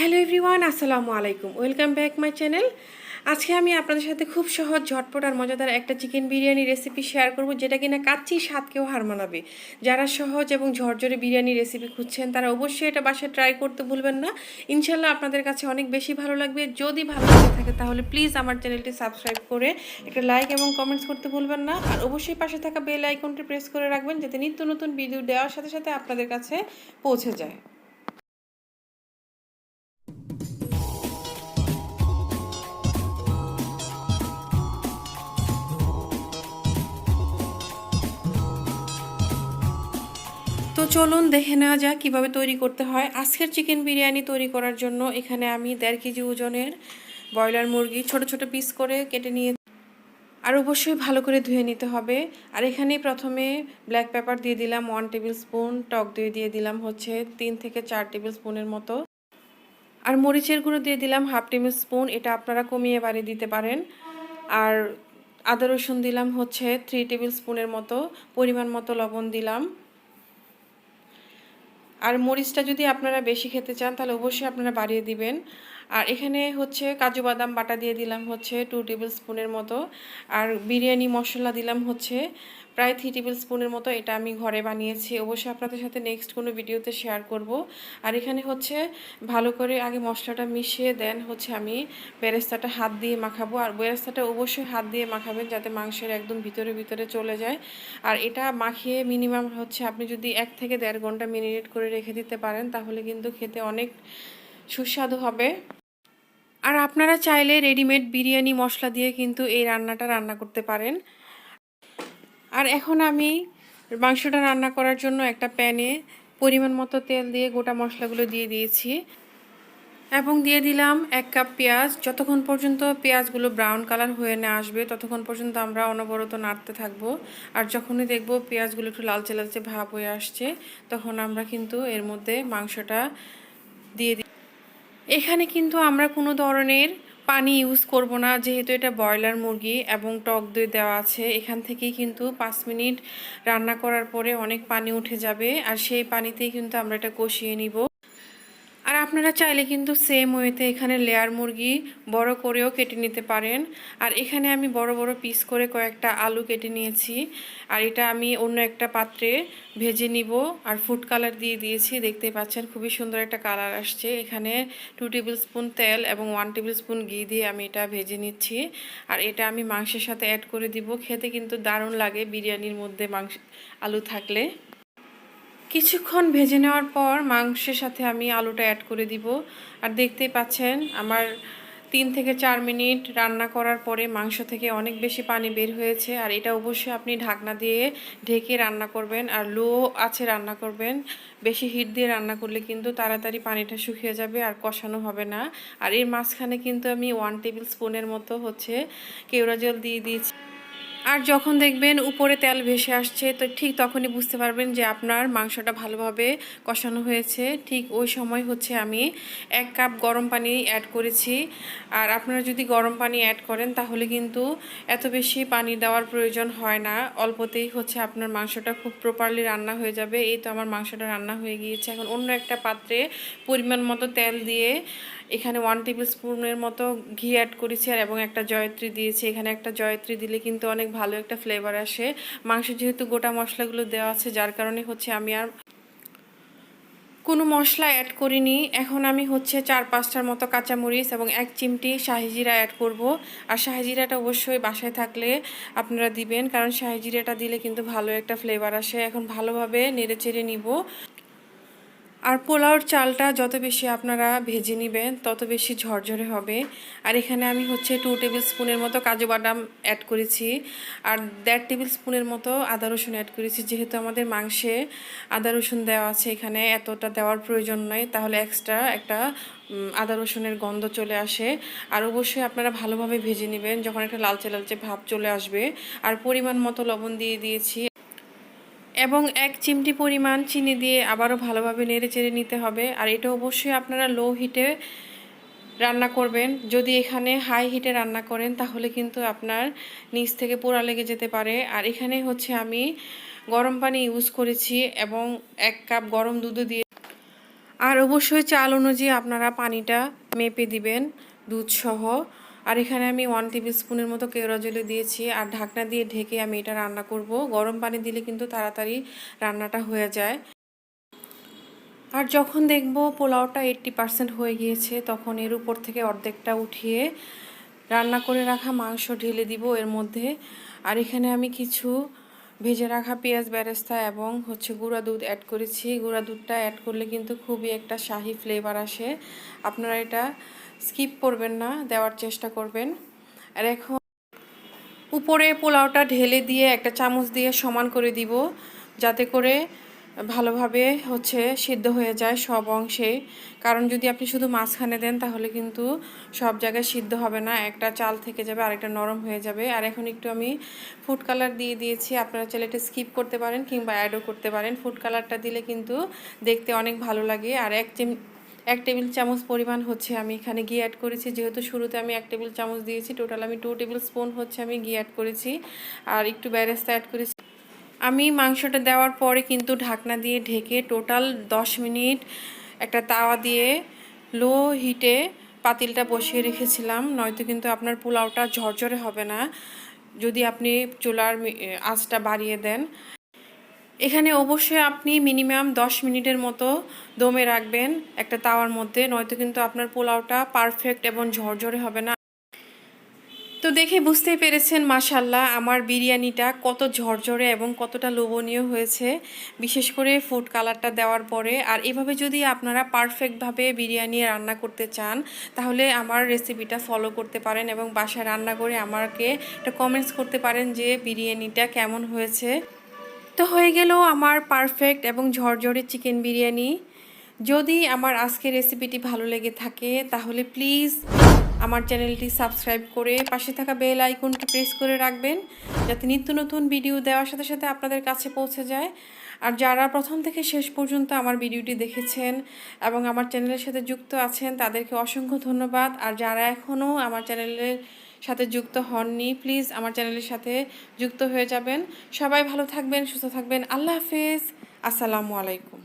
Hello everyone, আসসালামু আলাইকুম। Welcome back my channel. আজকে আমি আপনাদের সাথে খুব সহজ, ঝটপট আর মজাদার একটা চিকেন বিরিয়ানি রেসিপি শেয়ার করব, যেটা কিনা কাচ্চি স্বাদকেও হার মানাবে। যারা সহজ এবং ঝরঝরে বিরিয়ানি রেসিপি খুঁজছেন, তারা অবশ্যই এটা বাসায় ট্রাই করতে ভুলবেন না। ইনশাল্লাহ আপনাদের কাছে অনেক বেশি ভালো লাগবে। যদি ভালো লেগে থাকে, তাহলে প্লিজ আমার চ্যানেলটি সাবস্ক্রাইব করে একটা লাইক এবং কমেন্টস করতে ভুলবেন না। আর অবশ্যই পাশে থাকা বেল আইকনটি প্রেস করে রাখবেন, যাতে নিত্য নতুন ভিডিও দেওয়ার সাথে সাথে আপনাদের কাছে পৌঁছে যায়। চলুন দেখে নেওয়া যাক কীভাবে তৈরি করতে হয়। আজকের চিকেন বিরিয়ানি তৈরি করার জন্য এখানে আমি দেড় কেজি ওজনের ব্রয়লার মুরগি ছোট ছোট পিস করে কেটে নিয়ে আর অবশ্যই ভালো করে ধুয়ে নিতে হবে। আর এখানে প্রথমে ব্ল্যাক পেপার দিয়ে দিলাম ওয়ান টেবিল স্পুন টক দই দিয়ে দিলাম হচ্ছে তিন থেকে চার টেবিল স্পুনের মতো। আর মরিচের গুঁড়ো দিয়ে দিলাম হাফ টেবিল স্পুন এটা আপনারা কমিয়ে বাড়িয়ে দিতে পারেন। আর আদা রসুন দিলাম হচ্ছে থ্রি টেবিল স্পুনের মতো, পরিমাণ মতো লবণ দিলাম। আর মরিচটা যদি আপনারা বেশি খেতে চান তাহলে অবশ্যই আপনারা বাড়িয়ে দিবেন। আর এখানে হচ্ছে কাজু বাদাম বাটা দিয়ে দিলাম হচ্ছে টু টেবিল স্পুনের মতো। আর বিরিয়ানি মশলা দিলাম হচ্ছে প্রায় থ্রি টেবিল স্পুনের মতো, এটা আমি ঘরে বানিয়েছি। অবশ্যই আপনাদের সাথে নেক্সট কোনো ভিডিওতে শেয়ার করব। আর এখানে হচ্ছে ভালো করে আগে মশলাটা মিশিয়ে দেন হচ্ছে আমি বেরেস্তাটা হাত দিয়ে মাখাবো। আর বেরেস্তাটা অবশ্যই হাত দিয়ে মাখাবেন যাতে মাংসের একদম ভিতরে ভিতরে চলে যায়। আর এটা মাখিয়ে মিনিমাম হচ্ছে আপনি যদি এক থেকে দেড় ঘণ্টা মিনিট করে রেখে দিতে পারেন, তাহলে কিন্তু খেতে অনেক সুস্বাদু হবে। আর আপনারা চাইলে রেডিমেড বিরিয়ানি মশলা দিয়ে কিন্তু এই রান্নাটা রান্না করতে পারেন। আর এখন আমি মাংসটা রান্না করার জন্য একটা প্যানে পরিমাণ মতো তেল দিয়ে গোটা মশলাগুলো দিয়ে দিয়েছি। এবং দিয়ে দিলাম এক কাপ পেঁয়াজ। যতক্ষণ পর্যন্ত পেঁয়াজগুলো ব্রাউন কালার হয়ে না আসবে, ততক্ষণ পর্যন্ত আমরা অনবরত নাড়তে থাকব। আর যখনই দেখব পেঁয়াজগুলো একটু লালচে লালচে ভাব হয়ে আসছে, তখন আমরা কিন্তু এর মধ্যে মাংসটা দিয়ে দিই এখানে কিন্তু আমরা কোনো ধরনের পানি ইউজ করব না, যেহেতু এটা ব্রয়লার মুরগি এবং টক দই দেওয়া আছে। এখান থেকেই কিন্তু পাঁচ মিনিট রান্না করার পরে অনেক পানি উঠে যাবে, আর সেই পানিতেই কিন্তু আমরা এটা কষিয়ে নিব। আর আপনারা চাইলে কিন্তু সেম ওয়েতে এখানে লেয়ার মুরগি বড় করেও কেটে নিতে পারেন। আর এখানে আমি বড় বড় পিস করে কয়েকটা আলু কেটে নিয়েছি। আর এটা আমি অন্য একটা পাত্রে ভেজে নিব। আর ফুড কালার দিয়ে দিয়েছি। দেখতে পাচ্ছেন খুবই সুন্দর একটা কালার আসছে। এখানে টু টেবিল স্পুন তেল এবং ওয়ান টেবিল স্পুন ঘি দিয়ে আমি এটা ভেজে নিচ্ছি। আর এটা আমি মাংসের সাথে অ্যাড করে দিব। খেতে কিন্তু দারুণ লাগে বিরিয়ানির মধ্যে মাংস, আলু থাকলে। কিছুক্ষণ ভেজে নেওয়ার পর মাংসের সাথে আমি আলুটা অ্যাড করে দিব। আর দেখতেই পাচ্ছেন, আমার তিন থেকে চার মিনিট রান্না করার পরে মাংস থেকে অনেক বেশি পানি বের হয়েছে। আর এটা অবশ্যই আপনি ঢাকনা দিয়ে ঢেকে রান্না করবেন আর লো আছে রান্না করবেন। বেশি হিট দিয়ে রান্না করলে কিন্তু তাড়াতাড়ি পানিটা শুকিয়ে যাবে আর কষানো হবে না। আর এর মাঝখানে কিন্তু আমি ওয়ান টেবিল স্পুনের মতো হচ্ছে কেওড়া জল দিয়ে দিয়েছি। আর যখন দেখবেন উপরে তেল ভেসে আসছে, তো ঠিক তখনই বুঝতে পারবেন যে আপনার মাংসটা ভালোভাবে কষানো হয়েছে। ঠিক ওই সময় হচ্ছে আমি এক কাপ গরম পানি অ্যাড করেছি। আর আপনারা যদি গরম পানি অ্যাড করেন, তাহলে কিন্তু এত বেশি পানি দেওয়ার প্রয়োজন হয় না। অল্পতেই হচ্ছে আপনার মাংসটা খুব প্রপারলি রান্না হয়ে যাবে। এই তো আমার মাংসটা রান্না হয়ে গিয়েছে। এখন অন্য একটা পাত্রে পরিমাণ মতো তেল দিয়ে এখানে ওয়ান টেবিল স্পুনের মতো ঘি অ্যাড করেছি আর এবং একটা জয়ত্রী দিয়েছি। এখানে একটা জয়ত্রী দিলে কিন্তু অনেক ভালো একটা ফ্লেভার আসে। মাংস যেহেতু গোটা মশলাগুলো দেওয়া আছে, যার কারণে হচ্ছে আমি আর কোনো মশলা অ্যাড করিনি। এখন আমি হচ্ছে চার পাঁচটার মতো কাঁচামরিচ এবং এক চিমটি শাহিজিরা অ্যাড করব। আর শাহিজিরাটা অবশ্যই বাসায় থাকলে আপনারা দিবেন, কারণ শাহিজিরাটা দিলে কিন্তু ভালো একটা ফ্লেভার আসে। এখন ভালোভাবে নেড়ে চেড়ে নিব। আর পোলাওর চালটা যত বেশি আপনারা ভেজে নেবেন, তত বেশি ঝরঝরে হবে। আর এখানে আমি হচ্ছে টু টেবিল স্পুনের মতো কাজু বাদাম অ্যাড করেছি। আর দেড় টেবিল স্পুনের মতো আদা রসুন অ্যাড করেছি। যেহেতু আমাদের মাংসে আদা রসুন দেওয়া আছে এখানে, এতটা দেওয়ার প্রয়োজন নয় তাহলে এক্সট্রা একটা আদা রসুনের গন্ধ চলে আসে। আর অবশ্যই আপনারা ভালোভাবে ভেজে নেবেন। যখন একটা লালচে লালচে ভাব চলে আসবে। আর পরিমাণ মতো লবণ দিয়ে দিয়েছি। এবং এক চিমটি পরিমাণ চিনি দিয়ে আবারও ভালোভাবে নেড়ে চেড়ে নিতে হবে। আর এটা অবশ্যই আপনারা লো হিটে রান্না করবেন। যদি এখানে হাই হিটে রান্না করেন, তাহলে কিন্তু আপনার নিচ থেকে পোড়া লেগে যেতে পারে। আর এখানে হচ্ছে আমি গরম পানি ইউজ করেছি এবং এক কাপ গরম দুধ দিয়ে আর অবশ্যই চাল অনুযায়ী আপনারা পানিটা মেপে দিবেন দুধ সহ আর এখানে আমি ওয়ান টেবিল স্পুনের মতো কেওড়া জলে দিয়েছি। আর ঢাকনা দিয়ে ঢেকে আমি এটা রান্না করব। গরম পানি দিলে কিন্তু তাড়াতাড়ি রান্নাটা হয়ে যায়। আর যখন দেখব পোলাওটা এইট্টি পার্সেন্ট হয়ে গিয়েছে, তখন এর উপর থেকে অর্ধেকটা উঠিয়ে রান্না করে রাখা মাংস ঢেলে দিব এর মধ্যে। আর এখানে আমি কিছু ভেজে রাখা পেঁয়াজ ব্যারেস্তা এবং হচ্ছে গুঁড়া দুধ অ্যাড করেছি। গুঁড়া দুধটা অ্যাড করলে কিন্তু খুবই একটা শাহি ফ্লেভার আসে। আপনারা এটা স্কিপ করবেন না, দেওয়ার চেষ্টা করবেন। আর এখন উপরে পোলাওটা ঢেলে দিয়ে একটা চামচ দিয়ে সমান করে দিব, যাতে করে ভালোভাবে হচ্ছে সিদ্ধ হয়ে যায় সব অংশে। কারণ যদি আপনি শুধু মাঝখানে দেন, তাহলে কিন্তু সব জায়গায় সিদ্ধ হবে না, একটা চাল থেকে যাবে, আরেকটা নরম হয়ে যাবে। আর এখন একটু আমি ফুড কালার দিয়ে দিয়েছি, আপনারা চাইলে এটা স্কিপ করতে পারেন কিংবা অ্যাডও করতে পারেন। ফুড কালারটা দিলে কিন্তু দেখতে অনেক ভালো লাগে। আর এক এক টেবিল চামচ পরিমাণ হচ্ছে আমি এখানে ঘি অ্যাড করেছি। যেহেতু শুরুতে আমি এক টেবিল চামচ দিয়েছি টোটাল আমি টু টেবিল স্পুন হচ্ছে আমি ঘি অ্যাড করেছি। আর একটু ব্যারেস্তা অ্যাড করেছি। আমি মাংসটা দেওয়ার পরে কিন্তু ঢাকনা দিয়ে ঢেকে টোটাল দশ মিনিট একটা তাওয়া দিয়ে লো হিটে পাতিলটা বসিয়ে রেখেছিলাম, নয়তো কিন্তু আপনার পোলাওটা ঝরঝরে হবে না। যদি আপনি চুলার আঁচটা বাড়িয়ে দেন। এখানে অবশ্যই আপনি মিনিমাম দশ মিনিটের মতো দমে রাখবেন একটা তাওয়ার মধ্যে, নয়তো কিন্তু আপনার পোলাওটা পারফেক্ট এবং ঝরঝরে হবে না। তো দেখে বুঝতেই পেরেছেন মাশাল্লাহ আমার বিরিয়ানিটা কত ঝরঝরে এবং কতটা লোভনীয় হয়েছে। বিশেষ করে ফুড কালারটা দেওয়ার পরে। আর এভাবে যদি আপনারা পারফেক্টভাবে বিরিয়ানি রান্না করতে চান, তাহলে আমার রেসিপিটা ফলো করতে পারেন এবং বাসায় রান্না করে আমাকে একটা কমেন্টস করতে পারেন যে বিরিয়ানিটা কেমন হয়েছে। তো হয়ে গেল আমার পারফেক্ট এবং ঝরঝরে চিকেন বিরিয়ানি। যদি আমার আজকের রেসিপিটি ভালো লেগে থাকে, তাহলে প্লিজ আমার চ্যানেলটি সাবস্ক্রাইব করে পাশে থাকা বেল আইকনটি প্রেস করে রাখবেন, যাতে নিত্য নতুন ভিডিও দেওয়ার সাথে সাথে আপনাদের কাছে পৌঁছে যায়। আর যারা প্রথম থেকে শেষ পর্যন্ত আমার ভিডিওটি দেখেছেন এবং আমার চ্যানেলের সাথে যুক্ত আছেন, তাদেরকে অসংখ্য ধন্যবাদ। আর যারা এখনও আমার চ্যানেলের সাথে যুক্ত হননি। প্লিজ আমার চ্যানেলের সাথে যুক্ত হয়ে যাবেন। সবাই ভালো থাকবেন, সুস্থ থাকবেন। আল্লাহ হাফেজ। আসসালামু আলাইকুম।